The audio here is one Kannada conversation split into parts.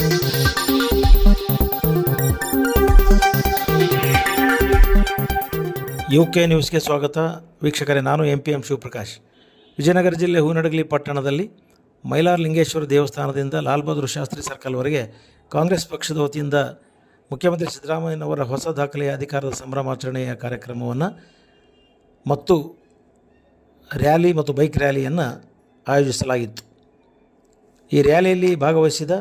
ಯು ಕೆ ನ್ಯೂಸ್ಗೆ ಸ್ವಾಗತ. ವೀಕ್ಷಕರೇ, ನಾನು M P M Shivaprakash. Vijayanagara ಜಿಲ್ಲೆ ಹೂನಡಗಲಿ ಪಟ್ಟಣದಲ್ಲಿ ಮೈಲಾರ್ ಲಿಂಗೇಶ್ವರ ದೇವಸ್ಥಾನದಿಂದ ಲಾಲ್ ಬಹದ್ದೂರ್ ಶಾಸ್ತ್ರಿ ಸರ್ಕಲ್ವರೆಗೆ ಕಾಂಗ್ರೆಸ್ ಪಕ್ಷದ ವತಿಯಿಂದ ಮುಖ್ಯಮಂತ್ರಿ ಸಿದ್ದರಾಮಯ್ಯನವರ ಹೊಸ ದಾಖಲೆಯ ಅಧಿಕಾರದ ಸಂಭ್ರಮಾಚರಣೆಯ ಕಾರ್ಯಕ್ರಮವನ್ನು ಮತ್ತು ರ್ಯಾಲಿ ಮತ್ತು ಬೈಕ್ ರ್ಯಾಲಿಯನ್ನು ಆಯೋಜಿಸಲಾಗಿತ್ತು. ಈ ರ್ಯಾಲಿಯಲ್ಲಿ ಭಾಗವಹಿಸಿದ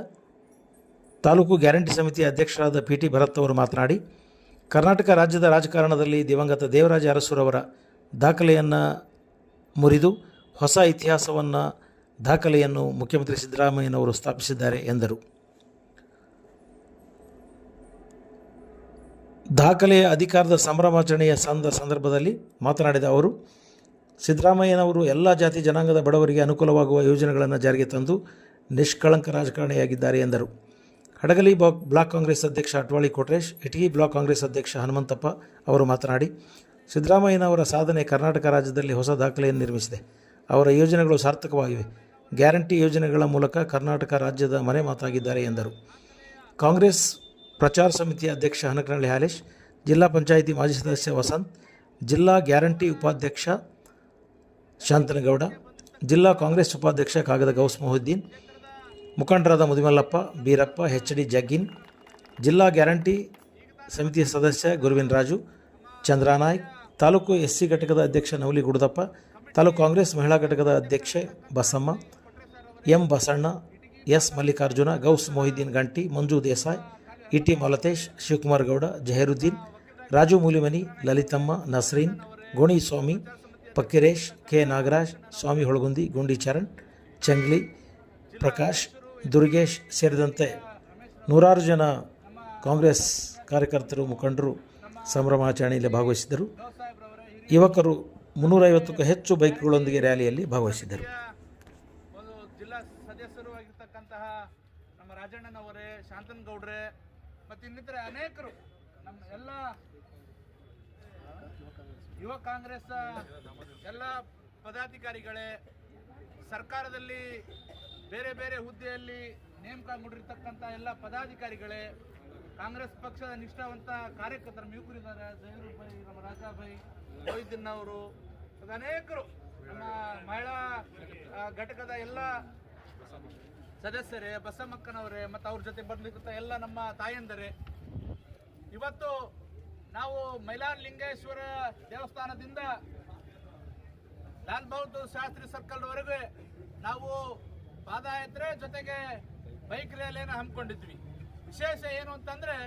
ತಾಲೂಕು ಗ್ಯಾರಂಟಿ ಸಮಿತಿಯ ಅಧ್ಯಕ್ಷರಾದ ಪಿ ಟಿ ಭರತ್ ಅವರು ಮಾತನಾಡಿ, ಕರ್ನಾಟಕ ರಾಜ್ಯದ ರಾಜಕಾರಣದಲ್ಲಿ ದಿವಂಗತ ದೇವರಾಜ ಅರಸುರವರ ದಾಖಲೆಯನ್ನು ಮುರಿದು ಹೊಸ ಇತಿಹಾಸವನ್ನು ದಾಖಲೆಯನ್ನು ಮುಖ್ಯಮಂತ್ರಿ ಸಿದ್ದರಾಮಯ್ಯನವರು ಸ್ಥಾಪಿಸಿದ್ದಾರೆ ಎಂದರು. ದಾಖಲೆಯ ಅಧಿಕಾರದ ಸಂಭ್ರಮಾಚರಣೆಯ ಸಂದ ಸಂದರ್ಭದಲ್ಲಿ ಮಾತನಾಡಿದ ಅವರು, ಸಿದ್ದರಾಮಯ್ಯನವರು ಎಲ್ಲ ಜಾತಿ ಜನಾಂಗದ ಬಡವರಿಗೆ ಅನುಕೂಲವಾಗುವ ಯೋಜನೆಗಳನ್ನು ಜಾರಿಗೆ ತಂದು ನಿಷ್ಕಳಂಕ ರಾಜಕಾರಣಿಯಾಗಿದ್ದಾರೆ ಎಂದರು. ಹಡಗಲಿ ಬ್ಲಾಕ್ ಬ್ಲಾಕ್ ಕಾಂಗ್ರೆಸ್ ಅಧ್ಯಕ್ಷ ಅಟ್ವಾಳಿ ಕೊಟ್ರೇಶ್, ಇಟಗಿ ಬ್ಲಾಕ್ ಕಾಂಗ್ರೆಸ್ ಅಧ್ಯಕ್ಷ ಹನುಮಂತಪ್ಪ ಅವರು ಮಾತನಾಡಿ, ಸಿದ್ದರಾಮಯ್ಯನವರ ಸಾಧನೆ ಕರ್ನಾಟಕ ರಾಜ್ಯದಲ್ಲಿ ಹೊಸ ದಾಖಲೆಯನ್ನು ನಿರ್ಮಿಸಿದೆ. ಅವರ ಯೋಜನೆಗಳು ಸಾರ್ಥಕವಾಗಿವೆ. ಗ್ಯಾರಂಟಿ ಯೋಜನೆಗಳ ಮೂಲಕ ಕರ್ನಾಟಕ ರಾಜ್ಯದ ಮನೆ ಮಾತಾಗಿದ್ದಾರೆ ಎಂದರು. ಕಾಂಗ್ರೆಸ್ ಪ್ರಚಾರ ಸಮಿತಿಯ ಅಧ್ಯಕ್ಷ ಹನಕನಹಳ್ಳಿ ಹಾಲೇಶ್, ಜಿಲ್ಲಾ ಪಂಚಾಯಿತಿ ಮಾಜಿ ಸದಸ್ಯ ವಸಂತ್, ಜಿಲ್ಲಾ ಗ್ಯಾರಂಟಿ ಉಪಾಧ್ಯಕ್ಷ ಶಾಂತನಗೌಡ, ಜಿಲ್ಲಾ ಕಾಂಗ್ರೆಸ್ ಉಪಾಧ್ಯಕ್ಷ ಕಾಗದ ಗೌಸ್ ಮೊಹುದ್ದೀನ್ ಮುಖಂಡರಾದ ಮುದಿಮಲ್ಲಪ್ಪ, ಬೀರಪ್ಪ, ಎಚ್ ಡಿ ಜಗ್ಗಿನ್, ಜಿಲ್ಲಾ ಗ್ಯಾರಂಟಿ ಸಮಿತಿಯ ಸದಸ್ಯ ಗುರುವಿನ ರಾಜು ಚಂದ್ರಾನಾಯ್ಕ್ ತಾಲೂಕು ಎಸ್ ಸಿ ಘಟಕದ ಅಧ್ಯಕ್ಷ ನವಲಿ ಗುಡದಪ್ಪ, ತಾಲೂಕು ಕಾಂಗ್ರೆಸ್ ಮಹಿಳಾ ಘಟಕದ ಅಧ್ಯಕ್ಷೆ Basamma, M Basanna, S Mallikarjuna, Gous Mohiddin Ganti Manju Desai E T Malatesh, Shivakumar Gowda, Zaheeruddin, Raju Moolimani, Lalithamma, Nasreen, Goni Swamy, Pakkiresh, K Nagaraj, Swamy Holagundi, ಗುಂಡಿ ಚರಣ್, ಚಂಗ್ಲಿ, ಪ್ರಕಾಶ್ ದುರ್ಗೇಶ್ ಸೇರಿದಂತೆ ನೂರಾರು ಜನ ಕಾಂಗ್ರೆಸ್ ಕಾರ್ಯಕರ್ತರು, ಮುಖಂಡರು ಸಂಭ್ರಮಾಚರಣೆಯಲ್ಲಿ ಭಾಗವಹಿಸಿದ್ದರು. ಯುವಕರು ಮುನ್ನೂರೈವತ್ತಕ್ಕೂ ಹೆಚ್ಚು ಬೈಕ್ಗಳೊಂದಿಗೆ ರ್ಯಾಲಿಯಲ್ಲಿ ಭಾಗವಹಿಸಿದ್ದರು. ಒಂದು ಜಿಲ್ಲಾ ಸದಸ್ಯರು ನಮ್ಮ ರಾಜಣ್ಣನವರೇ ಮತ್ತು ಇನ್ನಿತರೆ ಅನೇಕರು ನಮ್ಮ ಎಲ್ಲ ಯುವ ಕಾಂಗ್ರೆಸ್ ಎಲ್ಲ ಪದಾಧಿಕಾರಿಗಳೇ ಸರ್ಕಾರದಲ್ಲಿ ಬೇರೆ ಬೇರೆ ಹುದ್ದೆಯಲ್ಲಿ ನೇಮಕಗೊಂಡಿರ್ತಕ್ಕಂಥ ಎಲ್ಲ ಪದಾಧಿಕಾರಿಗಳೇ, ಕಾಂಗ್ರೆಸ್ ಪಕ್ಷದ ನಿಷ್ಠಾವಂತ ಕಾರ್ಯಕರ್ತರು ಮೀಕುರಿದ್ದಾರೆ ಜಹೀರ್ ಬೈ ನಮ್ಮ ರಾಜಾಭಾಯಿ ಮೊಯ್ದಿನ್ ಅವರು ಅನೇಕರು ನಮ್ಮ ಮಹಿಳಾ ಘಟಕದ ಎಲ್ಲ ಸದಸ್ಯರೇ, ಬಸಮ್ಮಕ್ಕನವರೇ, ಮತ್ತು ಅವ್ರ ಜೊತೆ ಬರ್ಲಿಕ್ಕಂಥ ಎಲ್ಲ ನಮ್ಮ ತಾಯಂದರೇ. ಇವತ್ತು ನಾವು ಮೈಲಾರ್ ಲಿಂಗೇಶ್ವರ ದೇವಸ್ಥಾನದಿಂದ ಲಾಲ್ ಬಹದ್ದೂರ್ ಶಾಸ್ತ್ರಿ ಸರ್ಕಲ್ವರೆಗೆ ನಾವು ಪಾದಯಾತ್ರೆ ಜೊತೆಗೆ ಬೈಕ್ ರ್ಯಾಲಿಯನ್ನು ಹಮ್ಮಿಕೊಂಡಿದ್ವಿ. ವಿಶೇಷ ಏನು ಅಂತಂದ್ರೆ,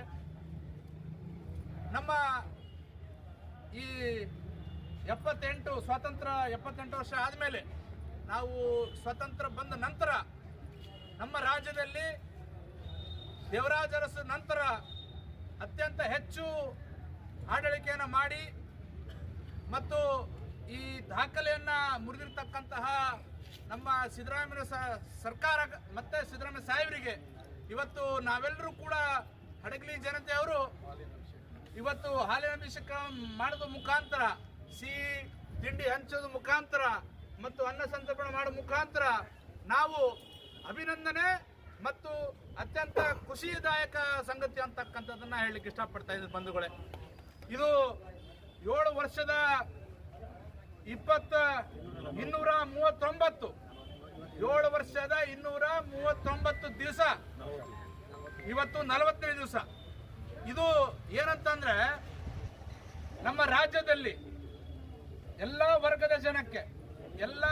ನಮ್ಮ ಈ ಎಪ್ಪತ್ತೆಂಟು ಸ್ವಾತಂತ್ರ್ಯ ಎಪ್ಪತ್ತೆಂಟು ವರ್ಷ ಆದಮೇಲೆ ನಾವು ಸ್ವಾತಂತ್ರ್ಯ ಬಂದ ನಂತರ ನಮ್ಮ ರಾಜ್ಯದಲ್ಲಿ ದೇವರಾಜರಸ್ ನಂತರ ಅತ್ಯಂತ ಹೆಚ್ಚು ಆಡಳಿಕೆಯನ್ನು ಮಾಡಿ ಮತ್ತು ಈ ದಾಖಲೆಯನ್ನು ಮುರಿದಿರ್ತಕ್ಕಂತಹ ನಮ್ಮ ಸಿದ್ದರಾಮಯ್ಯ ಸರ್ಕಾರ ಮತ್ತೆ ಸಿದ್ದರಾಮಯ್ಯ ಸಾಹೇಬರಿಗೆ ಇವತ್ತು ನಾವೆಲ್ಲರೂ ಕೂಡ ಹಡಗಲಿ ಜನತೆಯವರು ಇವತ್ತು ಹಾಲಿನ ಅಭಿಷೇಕ ಮಾಡೋದು ಮುಖಾಂತರ, ಸಿಹಿ ತಿಂಡಿ ಹಂಚೋದು ಮುಖಾಂತರ ಮತ್ತು ಅನ್ನ ಸಂತರ್ಪಣೆ ಮಾಡೋ ಮುಖಾಂತರ ನಾವು ಅಭಿನಂದನೆ ಮತ್ತು ಅತ್ಯಂತ ಖುಷಿದಾಯಕ ಸಂಗತಿ ಅಂತಕ್ಕಂಥದ್ದನ್ನು ಹೇಳಲಿಕ್ಕೆ ಇಷ್ಟಪಡ್ತಾ ಇದ್ದೀನಿ ಬಂಧುಗಳೇ. ಇದು ಏಳು ವರ್ಷದ ಇಪ್ಪತ್ತ ಇನ್ನೂರ ಮೂವತ್ತೊಂಬತ್ತು ಏಳು ವರ್ಷದ ಇನ್ನೂರ ಮೂವತ್ತೊಂಬತ್ತು ದಿವಸ. ಇವತ್ತು ನಲವತ್ತೈದು ದಿವಸ. ಇದು ಏನಂತಂದ್ರೆ, ನಮ್ಮ ರಾಜ್ಯದಲ್ಲಿ ಎಲ್ಲ ವರ್ಗದ ಜನಕ್ಕೆ ಎಲ್ಲ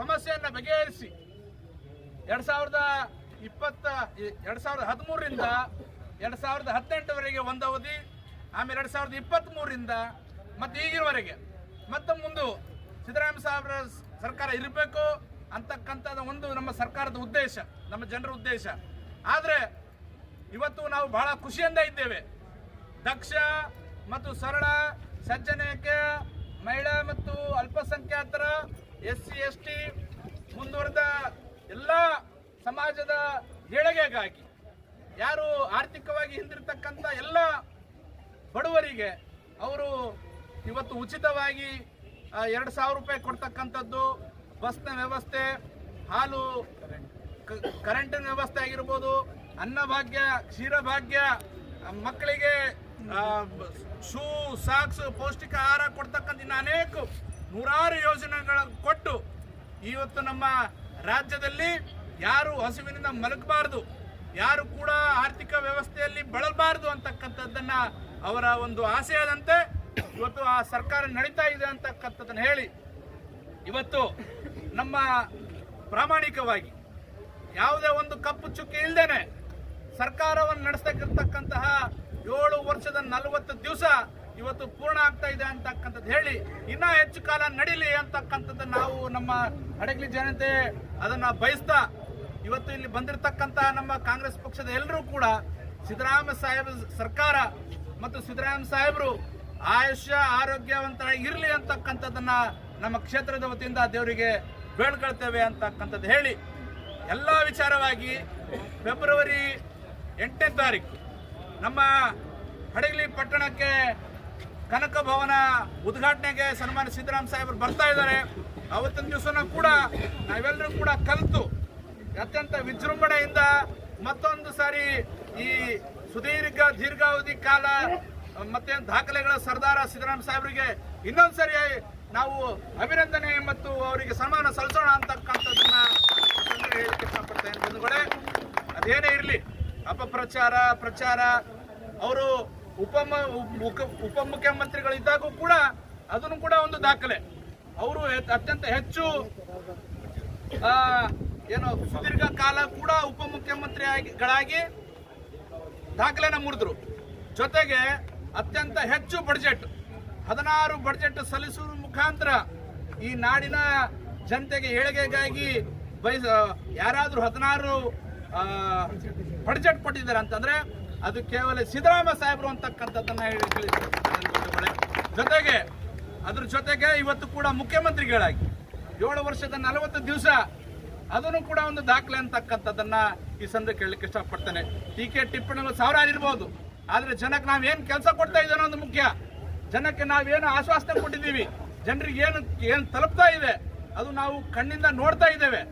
ಸಮಸ್ಯೆಯನ್ನು ಬಗೆಹರಿಸಿ ಎರಡ್ ಸಾವಿರದ ಇಪ್ಪತ್ತ, ಎರಡ್ ಸಾವಿರದ ಹದಿಮೂರರಿಂದ ಎರಡ್ ಸಾವಿರದ ಹದಿನೆಂಟವರೆಗೆ ಒಂದು ಅವಧಿ, ಆಮೇಲೆ ಎರಡ್ ಸಾವಿರದ ಇಪ್ಪತ್ತ್ ಮೂರರಿಂದ ಮತ್ತೆ ಈಗಿನವರೆಗೆ. ಮತ್ತೆ ಮುಂದೆ ಸಿದ್ದರಾಮಯ್ಯ ಸಾಹೇಬ್ರ ಸರ್ಕಾರ ಇರಬೇಕು ಅಂತಕ್ಕಂಥದ್ದು ಒಂದು ನಮ್ಮ ಸರ್ಕಾರದ ಉದ್ದೇಶ, ನಮ್ಮ ಜನರ ಉದ್ದೇಶ. ಆದರೆ ಇವತ್ತು ನಾವು ಬಹಳ ಖುಷಿಯಿಂದ ಇದ್ದೇವೆ. ದಕ್ಷ ಮತ್ತು ಸರಳ ಸಜ್ಜನಿಕೆ ಮಹಿಳಾ ಮತ್ತು ಅಲ್ಪಸಂಖ್ಯಾತರ ಎಸ್ ಸಿ, ಎಸ್ ಟಿ ಮುಂದುವರೆದ ಎಲ್ಲ ಸಮಾಜದ ಏಳಿಗೆಗಾಗಿ, ಯಾರು ಆರ್ಥಿಕವಾಗಿ ಹಿಂದಿರ್ತಕ್ಕಂಥ ಎಲ್ಲ ಬಡವರಿಗೆ ಅವರು ಇವತ್ತು ಉಚಿತವಾಗಿ ಎರಡು ಸಾವಿರ ರೂಪಾಯಿ ಕೊಡ್ತಕ್ಕಂಥದ್ದು, ಬಸ್ನ ವ್ಯವಸ್ಥೆ, ಹಾಲು ಕರೆಂಟಿನ ವ್ಯವಸ್ಥೆ ಆಗಿರ್ಬೋದು ಅನ್ನಭಾಗ್ಯ ಕ್ಷೀರಭಾಗ್ಯ ಮಕ್ಕಳಿಗೆ ಶೂ, ಸಾಕ್ಸ್, ಪೌಷ್ಟಿಕ ಆಹಾರ ಕೊಡ್ತಕ್ಕಂಥ ಇನ್ನು ಅನೇಕ ನೂರಾರು ಯೋಜನೆಗಳನ್ನು ಕೊಟ್ಟು ಇವತ್ತು ನಮ್ಮ ರಾಜ್ಯದಲ್ಲಿ ಯಾರು ಹಸುವಿನಿಂದ ಮಲಗಬಾರದು, ಯಾರು ಕೂಡ ಆರ್ಥಿಕ ವ್ಯವಸ್ಥೆಯಲ್ಲಿ ಬಳಲಬಾರದು ಅಂತಕ್ಕಂಥದ್ದನ್ನು ಅವರ ಒಂದು ಆಶಯದಂತೆ ಇವತ್ತು ಆ ಸರ್ಕಾರ ನಡೀತಾ ಇದೆ ಅಂತಕ್ಕಂಥದ್ದನ್ನು ಹೇಳಿ, ಇವತ್ತು ನಮ್ಮ ಪ್ರಾಮಾಣಿಕವಾಗಿ ಯಾವುದೇ ಒಂದು ಕಪ್ಪು ಚುಕ್ಕಿ ಇಲ್ಲದೇನೆ ಸರ್ಕಾರವನ್ನು ನಡೆಸ್ತಕ್ಕಿರ್ತಕ್ಕಂತಹ ಏಳು ವರ್ಷದ ನಲವತ್ತು ದಿವಸ ಇವತ್ತು ಪೂರ್ಣ ಆಗ್ತಾ ಇದೆ ಅಂತಕ್ಕಂಥದ್ದು ಹೇಳಿ, ಇನ್ನೂ ಹೆಚ್ಚು ಕಾಲ ನಡೀಲಿ ಅಂತಕ್ಕಂಥದ್ದು ನಾವು ನಮ್ಮ ಹಡಗಲಿ ಜನತೆ ಅದನ್ನು ಬಯಸ್ತಾ, ಇವತ್ತು ಇಲ್ಲಿ ಬಂದಿರತಕ್ಕಂತಹ ನಮ್ಮ ಕಾಂಗ್ರೆಸ್ ಪಕ್ಷದ ಎಲ್ಲರೂ ಕೂಡ ಸಿದ್ದರಾಮಯ್ಯ ಸಾಹೇಬ್ ಸರ್ಕಾರ ಮತ್ತು ಸಿದ್ದರಾಮಯ್ಯ ಸಾಹೇಬರು ಆಯುಷ್ಯ ಆರೋಗ್ಯವಂತ ಇರಲಿ ಅಂತಕ್ಕಂಥದ್ದನ್ನ ನಮ್ಮ ಕ್ಷೇತ್ರದ ವತಿಯಿಂದ ದೇವರಿಗೆ ಬೇಡ್ಕೊಳ್ತೇವೆ ಅಂತಕ್ಕಂಥದ್ದು ಹೇಳಿ ಎಲ್ಲ ವಿಚಾರವಾಗಿ ಫೆಬ್ರವರಿ ಎಂಟನೇ ತಾರೀಕು ನಮ್ಮ ಹಡಗಲಿ ಪಟ್ಟಣಕ್ಕೆ ಕನಕ ಭವನ ಉದ್ಘಾಟನೆಗೆ ಸನ್ಮಾನ ಸಿದ್ದರಾಮ ಸಾಹೇಬರು ಬರ್ತಾ ಇದ್ದಾರೆ. ಅವತ್ತಿನ ದಿವಸನ ಕೂಡ ನಾವೆಲ್ಲರೂ ಕೂಡ ಕಲಿತು ಅತ್ಯಂತ ವಿಜೃಂಭಣೆಯಿಂದ ಮತ್ತೊಂದು ಸಾರಿ ಈ ಸುದೀರ್ಘ ದೀರ್ಘಾವಧಿ ಕಾಲ ಮತ್ತೆ ದಾಖಲೆಗಳ ಸರ್ದಾರ ಸಿದ್ದರಾಮ ಸಾಹೇಬರಿಗೆ ಇನ್ನೊಂದು ಸರಿ ನಾವು ಅಭಿನಂದನೆ ಮತ್ತು ಅವರಿಗೆ ಸನ್ಮಾನ ಸಲ್ಲಿಸೋಣ ಅಂತಕ್ಕಂಥದ್ದನ್ನ ಹೇಳಿಕ್ಕೆ ಇಷ್ಟಪಡ್ತೇನೆ ಬಂಧುಗಳೇ. ಅದೇನೇ ಇರಲಿ, ಅಪಪ್ರಚಾರ, ಪ್ರಚಾರ, ಅವರು ಉಪ ಉಪಮುಖ್ಯಮಂತ್ರಿಗಳಿದ್ದಾಗೂ ಕೂಡ ಅದನ್ನು ಕೂಡ ಒಂದು ದಾಖಲೆ. ಅವರು ಅತ್ಯಂತ ಹೆಚ್ಚು ಏನು ಸುದೀರ್ಘ ಕಾಲ ಕೂಡ ಉಪಮುಖ್ಯಮಂತ್ರಿಗಳಾಗಿ ದಾಖಲೆನ ಮುರಿದ್ರು. ಜೊತೆಗೆ ಅತ್ಯಂತ ಹೆಚ್ಚು ಬಡ್ಜೆಟ್ ಹದಿನಾರು ಬಡ್ಜೆಟ್ ಸಲ್ಲಿಸುವ ಮುಖಾಂತರ ಈ ನಾಡಿನ ಜನತೆಗೆ ಏಳಿಗೆಗಾಗಿ ಬಯಸ ಯಾರಾದರೂ ಹದಿನಾರು ಬಡ್ಜೆಟ್ ಕೊಟ್ಟಿದ್ದಾರೆ ಅಂತಂದ್ರೆ ಅದು ಕೇವಲ ಸಿದ್ದರಾಮಯ್ಯ ಸಾಹೇಬರು ಅಂತಕ್ಕಂಥದ್ದನ್ನ ಹೇಳಿ ಜೊತೆಗೆ, ಅದ್ರ ಜೊತೆಗೆ ಇವತ್ತು ಕೂಡ ಮುಖ್ಯಮಂತ್ರಿಗಳಾಗಿ ಏಳು ವರ್ಷದ ನಲವತ್ತು ದಿವಸ ಅದನ್ನು ಕೂಡ ಒಂದು ದಾಖಲೆ ಅಂತಕ್ಕಂಥದ್ದನ್ನ ಈ ಸಂದರ್ಭ ಕೇಳಲಿಕ್ಕೆ ಇಷ್ಟಪಡ್ತೇನೆ. ಟೀಕೆ ಟಿಪ್ಪಣಿಗಳು ಸಾವಿರಾರು ಇರ್ಬೋದು. ಆದ್ರೆ ಜನಕ್ಕೆ ನಾವ್ ಏನ್ ಕೆಲಸ ಕೊಡ್ತಾ ಇದ್ದೇನೋ ಒಂದು ಮುಖ್ಯ. ಜನಕ್ಕೆ ನಾವೇನು ಆಶ್ವಾಸನೆ ಕೊಟ್ಟಿದ್ದೀವಿ. ಜನರಿಗೆ ಏನು ಏನು ತಲುಪ್ತಾ ಇದೆ, ಅದು ನಾವು ಕಣ್ಣಿಂದ ನೋಡ್ತಾ ಇದ್ದೇವೆ.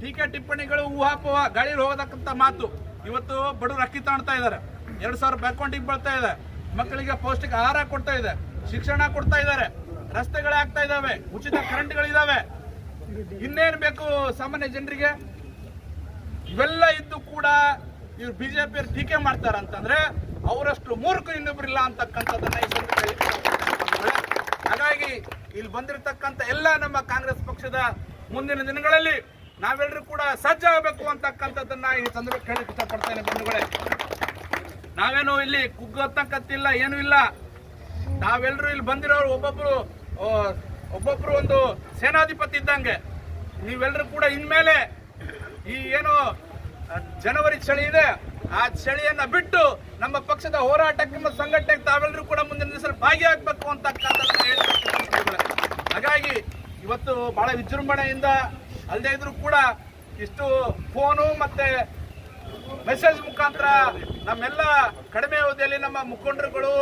ಟೀಕೆ ಟಿಪ್ಪಣಿಗಳು, ಊಹಾಪೋಹ, ಗಾಳಿ ಹೋಗತಕ್ಕಂಥ ಮಾತು. ಇವತ್ತು ಬಡವರು ಅಕ್ಕಿ ತಾಣ್ತಾ ಇದ್ದಾರೆ. ಎರಡು ಸಾವಿರ ರೂಪಾಯಿ ಅಕೌಂಟಿಗೆ ಬೀಳ್ತಾ ಇದೆ. ಮಕ್ಕಳಿಗೆ ಪೌಷ್ಟಿಕ ಆಹಾರ ಕೊಡ್ತಾ ಇದೆ. ಶಿಕ್ಷಣ ಕೊಡ್ತಾ ಇದ್ದಾರೆ. ರಸ್ತೆಗಳೇ ಆಗ್ತಾ ಇದ್ದಾವೆ. ಉಚಿತ ಕರೆಂಟ್ಗಳಿದ್ದಾವೆ ಇನ್ನೇನು ಬೇಕು ಸಾಮಾನ್ಯ ಜನರಿಗೆ? ಇವೆಲ್ಲ ಇದ್ದು ಕೂಡ ಇವ್ರು ಬಿಜೆಪಿ ಟೀಕೆ ಮಾಡ್ತಾರ ಅಂತಂದ್ರೆ ಅವರಷ್ಟು ಮೂರ್ಖ ಇನ್ನೊಬ್ರಿಲ್ಲ ಅಂತಕ್ಕಂಥದ್ದನ್ನ ಈ. ಹಾಗಾಗಿ ಇಲ್ಲಿ ಬಂದಿರತಕ್ಕಂಥ ಎಲ್ಲ ನಮ್ಮ ಕಾಂಗ್ರೆಸ್ ಪಕ್ಷದ ಮುಂದಿನ ದಿನಗಳಲ್ಲಿ ನಾವೆಲ್ಲರೂ ಕೂಡ ಸಜ್ಜಾಗಬೇಕು ಅಂತಕ್ಕಂಥದ್ದನ್ನ ಈ ಸಂದರ್ಭಕ್ಕೆ ಹೇಳಕ್ ಇಷ್ಟಪಡ್ತೇನೆ ಬಂಧುಗಳೇ. ನಾವೇನು ಇಲ್ಲಿ ಕುಗ್ಗತಕ್ಕಂತಿಲ್ಲ, ಏನೂ ಇಲ್ಲ. ನಾವೆಲ್ಲರೂ ಇಲ್ಲಿ ಬಂದಿರೋರು ಒಬ್ಬೊಬ್ರು ಒಬ್ಬೊಬ್ರು ಒಂದು ಸೇನಾಧಿಪತಿ ಇದ್ದಂಗೆ. ನೀವೆಲ್ಲರೂ ಕೂಡ ಇನ್ಮೇಲೆ ಈ ಏನು ಜನವರಿ ಚಳಿ ಇದೆ. ಆ ಚಳಿಯನ್ನ ಬಿಟ್ಟು ನಮ್ಮ ಪಕ್ಷದ ಹೋರಾಟಕ್ಕೆ ಮತ್ತು ಸಂಘಟನೆಗೆ ತಾವೆಲ್ಲರೂ ಕೂಡ ಮುಂದಿನ ದಿವಸ ಭಾಗಿಯಾಗಬೇಕು ಅಂತ ಹಾಗಾಗಿ ಇವತ್ತು ಬಹಳ ವಿಜೃಂಭಣೆಯಿಂದ ಅಲ್ಲದೆ ಇದ್ರೂ ಕೂಡ ಇಷ್ಟು ಫೋನು ಮತ್ತೆ ಮೆಸೇಜ್ ಮುಖಾಂತರ ನಮ್ಮೆಲ್ಲ ಕಡಿಮೆ ಅವಧಿಯಲ್ಲಿ ನಮ್ಮ ಮುಖಂಡರುಗಳು,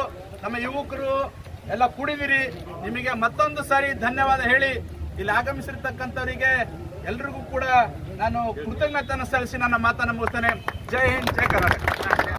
ನಮ್ಮ ಯುವಕರು ಎಲ್ಲ ಕೂಡಿದಿರಿ. ನಿಮಗೆ ಮತ್ತೊಂದು ಸಾರಿ ಧನ್ಯವಾದ ಹೇಳಿ ಇಲ್ಲಿ ಆಗಮಿಸಿರ್ತಕ್ಕಂಥವರಿಗೆ ಎಲ್ರಿಗೂ ಕೂಡ ನಾನು ಕೃತಜ್ಞತೆಯನ್ನು ಸಲ್ಲಿಸಿ ನನ್ನ ಮಾತನ್ನು ಮುಗಿಸ್ತೇನೆ. ಜೈ ಹಿಂದ್ ಜೈ ಕರ್ನಾಟಕ.